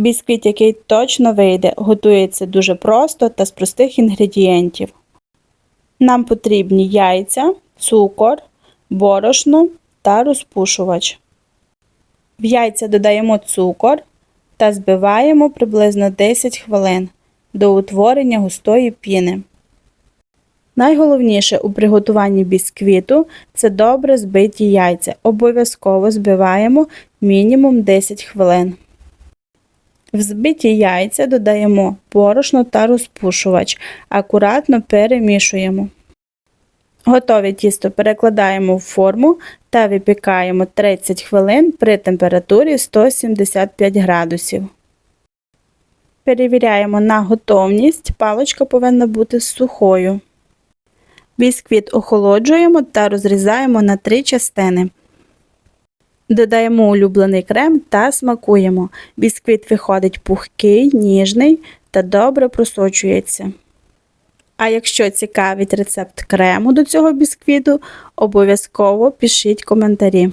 Бісквіт, який точно вийде, готується дуже просто та з простих інгредієнтів. Нам потрібні яйця, цукор, борошно та розпушувач. В яйця додаємо цукор та збиваємо приблизно 10 хвилин до утворення густої піни. Найголовніше у приготуванні бісквіту це добре збиті яйця. Обов'язково збиваємо мінімум 10 хвилин. В збиті яйця додаємо борошно та розпушувач. Акуратно перемішуємо. Готове тісто перекладаємо в форму та випікаємо 30 хвилин при температурі 175 градусів. Перевіряємо на готовність. Паличка повинна бути сухою. Бісквіт охолоджуємо та розрізаємо на три частини. Додаємо улюблений крем та смакуємо. Бісквіт виходить пухкий, ніжний та добре просочується. А якщо цікавить рецепт крему до цього бісквіту, обов'язково пишіть коментарі.